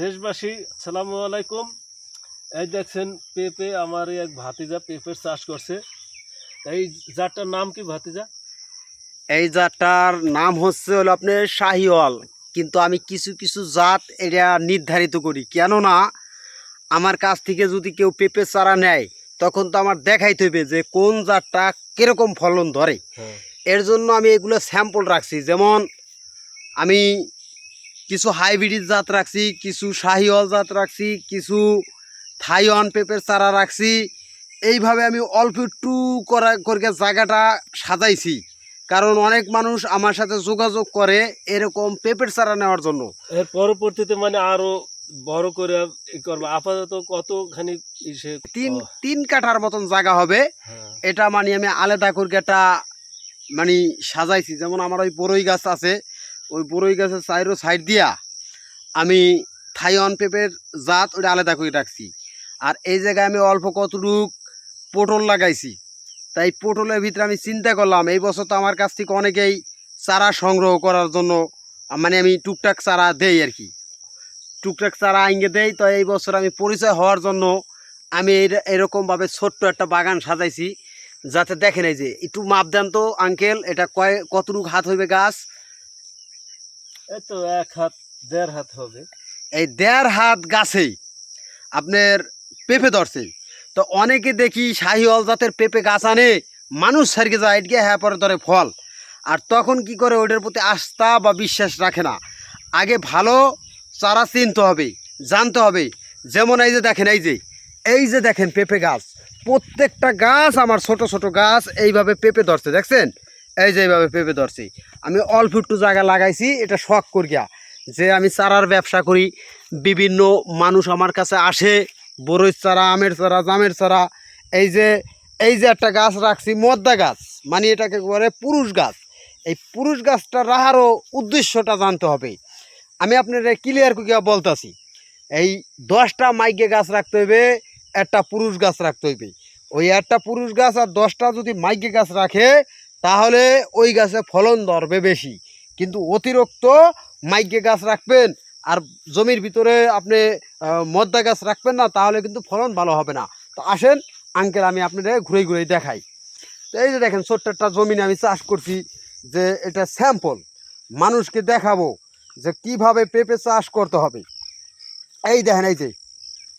দেশবাসী আসসালামু আলাইকুম। এই দেখছেন পেঁপে আমার এক ভাতিজা পেঁপের চাষ করছে। এই জাতটার নাম কি ভাতিজা? এই জাতটার নাম হচ্ছে হলো আপনার শাহিওয়াল। কিন্তু আমি কিছু কিছু জাত এটা নির্ধারিত করি। কেননা আমার কাছ থেকে যদি কেউ পেঁপে চারা নেয় তখন তো আমার দেখাইতে হবে যে কোন জাতটা কীরকম ফলন ধরে। হ্যাঁ। এর জন্য আমি এগুলো স্যাম্পল রাখছি। যেমন আমি কিছু হাইব্রিড জাত রাখছি কিছু শাহিওয়াল জাত রাখছি কিছু থাইওয়ান পেঁপের চারা রাখছি। এইভাবে আমি অল্প একটু করা করে জায়গাটা সাজাইছি। কারণ অনেক মানুষ আমার সাথে যোগাযোগ করে এরকম পেঁপের চারা নেওয়ার জন্য। এর পরবর্তীতে মানে আরও বড় করে করব। আপাতত কতখানি তিন তিন কাঠার মতন জায়গা হবে। হ্যাঁ। এটা মানে আমি আলাদা করে একটা মানে সাজাইছি। যেমন আমার ওই বড়ই গাছ আছে। ওই বড়ই গাছের চাইরো সাইড দিয়া আমি থাইওয়ান পেঁপের জাত ওটা আলাদা করে রাখছি। আর এই জায়গায় আমি অল্প কতটুক পটল লাগাইছি। তাই পটলের ভিতরে আমি চিন্তা করলাম, এই বছর তো আমার কাছ থেকে অনেকেই চারা সংগ্রহ করার জন্য মানে আমি টুকটাক চারা দেই আর কি। টুকটাক চারা আইঙ্গে দেই, তো এই বছর আমি পরিচয় হওয়ার জন্য আমি এর- এরকমভাবে ছোট্ট একটা বাগান সাজাইছি, যাতে দেখে এই যে, একটু মাপ দেন তো, আঙ্কেল, এটা কয় কতটুক হাত হইবে গাছ? এই তো এক হাত, দেড় হাত হবে। এই দেড় হাত গাছেই আপনার পেঁপে ধরছে। তো অনেকে দেখি শাহিওয়াল জাতের পেঁপে গাছ আনে, মানুষ সারিকে যায় এটকে হ্যাঁ পরে ধরে ফল। আর তখন কি করে ওটার প্রতি আস্থা বা বিশ্বাস রাখে না। আগে ভালো চারা চিনতে হবে, জানতে হবে। যেমন এই যে দেখেন, এই যে এই যে দেখেন পেঁপে গাছ। প্রত্যেকটা গাছ, আমার ছোট ছোট গাছ এইভাবে পেঁপে ধরছে, দেখছেন? এই যে এইভাবে পেঁপে ধরছি। আমি অল্প একটু জায়গা লাগাইছি, এটা শখ করিয়া। যে আমি চারার ব্যবসা করি, বিভিন্ন মানুষ আমার কাছে আসে বরইর চারা, আমের চারা, জামের চারা। এই যে এই যে একটা গাছ রাখছি, মদ্দা গাছ মানে এটাকে বলে পুরুষ গাছ। এই পুরুষ গাছটা রাহারও উদ্দেশ্যটা জানতে হবে। আমি আপনার ক্লিয়ার করিয়া বলতেছি, এই দশটা মাইকে গাছ রাখতে হইবে, একটা পুরুষ গাছ রাখতে হইবে। ওই একটা পুরুষ গাছ আর দশটা যদি মাইকে গাছ রাখে তাহলে ওই গাছে ফলন ধরবে বেশি। কিন্তু অতিরিক্ত মাইকে গাছ রাখবেন আর জমির ভিতরে আপনি মদ্দা গাছ রাখবেন না, তাহলে কিন্তু ফলন ভালো হবে না। তো আসেন আঙ্কেল আমি আপনাদের ঘুরে ঘুরে দেখাই। তো এই যে দেখেন, ছোট্ট একটা জমিনে আমি চাষ করছি যে এটা স্যাম্পল মানুষকে দেখাবো যে কীভাবে পেঁপে চাষ করতে হবে। এই দেখেন, এই যে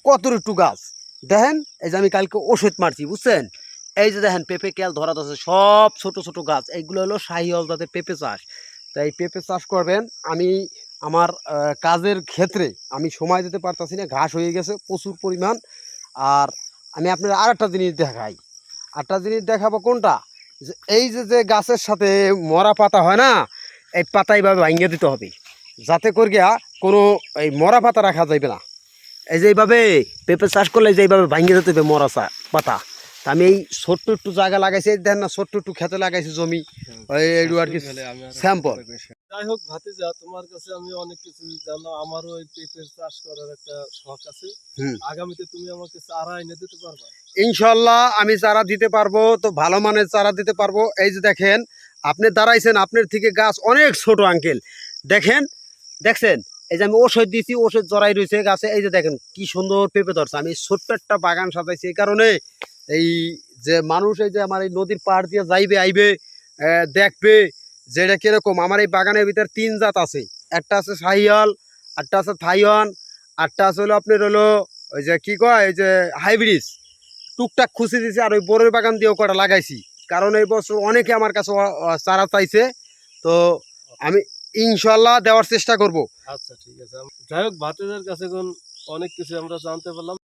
কত একটু গাছ। দেখেন, এই যে আমি কালকে ওষুধ মারছি, বুঝছেন? এই যে দেখেন পেঁপে কেল ধরা আছে, সব ছোট ছোট গাছ, এইগুলো হলো শাহিওয়াল জাতের পেঁপে চাষ। তাই পেঁপে চাষ করবেন, আমি আমার কাজের ক্ষেত্রে আমি সময় দিতে পারতাছি না, ঘাস হয়ে গেছে প্রচুর পরিমাণ। আর আমি আপনার আর একটা জিনিস দেখাই, আরেকটা জিনিস দেখাবো কোনটা? যে এই যে যে গাছের সাথে মরা পাতা হয় না, এই পাতা এইভাবে ভাঙিয়ে দিতে হবে, যাতে করিয়া কোনো এই মরা পাতা রাখা যাবে না। এই যে এইভাবে পেঁপে চাষ করলে যে এইভাবে ভাঙিয়ে দিতে হবে মরা পাতা। তা আমি এই ছোট্ট একটু জায়গা লাগাইছি এই দেখেন না ছোট্ট একটু খেতে লাগাইছি জমি। একটু আর কি স্যাম্পল। যাই হোক ভাতিজা তোমার কাছে আমি অনেক কিছু জানো আমারও এই পেঁপের চাষ করার একটা শখ আছে। আগামীতে তুমি আমাকে চারা এনে দিতে পারবা? ইনশাল্লাহ আমি চারা দিতে পারব তো ভালো মানের চারা দিতে পারব। এই যে দেখেন আপনি দাঁড়াইছেন আপনার থেকে গাছ অনেক ছোট আঙ্কেল। দেখেন দেখছেন? এই যে আমি ওষুধ দিয়েছি ওষুধ জড়াই রয়েছে গাছে। এই যে দেখেন কি সুন্দর পেঁপে ধরছে। আমি ছোট্ট একটা বাগান সাজাইছি এই কারণে। এই যে মানুষ এই যে আমার এই নদীর পাড় দিয়ে যাইবে, আইবে দেখবে যে এটা কীরকম। আমার এই বাগানের ভিতরে তিন জাত আছে। একটা আছে শাহিয়াল একটা আছে থাইওয়ান আরটা আছে হলো আপনার হলো ওই যে কি কয় ওই যে হাইব্রিড। টুকটাক খুশি দিয়েছি আর ওই বড়ের বাগান দিয়েও কটা লাগাইছি। কারণ এই বছর অনেকে আমার কাছে চারা চাইছে। তো আমি ইনশাল্লাহ দেওয়ার চেষ্টা করব। আচ্ছা ঠিক আছে। যাই হোক, ভাতিজার কাছে অনেক কিছু আমরা জানতে পারলাম।